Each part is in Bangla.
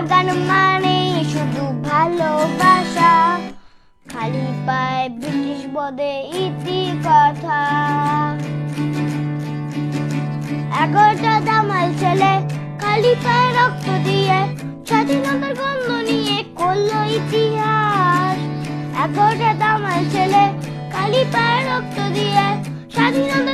বাগান মানে শুধু ভালোবাসা। খালি পায় ব্রিটিশ বদে ইতি কথা। এগারোটা দামাল ছেলে খালি পায়ে রক্ত দিয়ে স্বাধীনতার গন্ধ নিয়ে করল ইতিহাস। এগারোটা দামাল ছেলে খালি পায়ে রক্ত দিয়ে স্বাধীনতার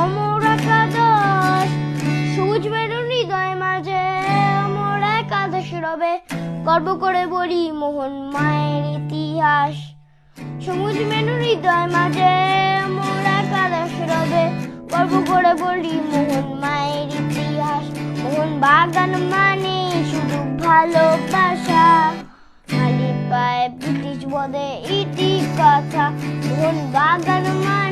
অমর একাদশ সবুজ মেরুন হৃদয় মাঝে অমর একাদশ রবে। গর্ব করে বলি মোহন মায়ের ইতিহাস। সবুজ মেরুন হৃদয় মাঝে অমর একাদশ রবে। গর্ব করে বলি মোহন মায়ের ইতিহাস। মোহন বাগান মানে শুধু ভালোবাসা। খালি পায় ব্রিটিশ বদে ইতি কথা। মোহন বাগান মানে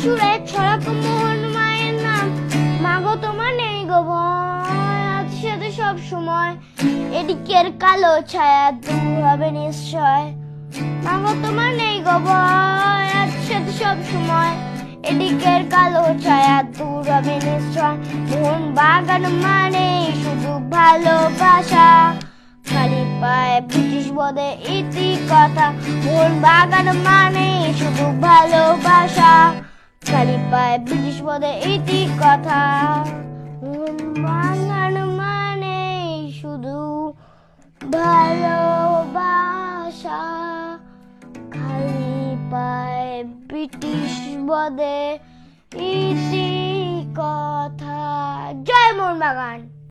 সুরে ছড়াক মোহন মায়ের নাম মাগো তোমার নেই গো ভয় আছে সাথে সব সময়। এদিকের কালো ছায়া দূর হবে নিশ্চয়। মাগো তোমার নেই গো ভয় আছে সাথে সব সময়। এদিকের কালো ছায়া দূর হবে নিশ্চয়। মোহন বাগান মানে শুধু ভালোবাসা। খালি পায় ব্রিটিশ বদে ইতি কথা। মোহন বাগান মানে শুধু ভালোবাসা খালি পায়, ব্রিটিশ পদে ইতি কথা। বাঙাল মানে শুধু ভালোবাসা। খালি পায় ব্রিটিশ পদে ইতি কথা। জয় মোহন বাগান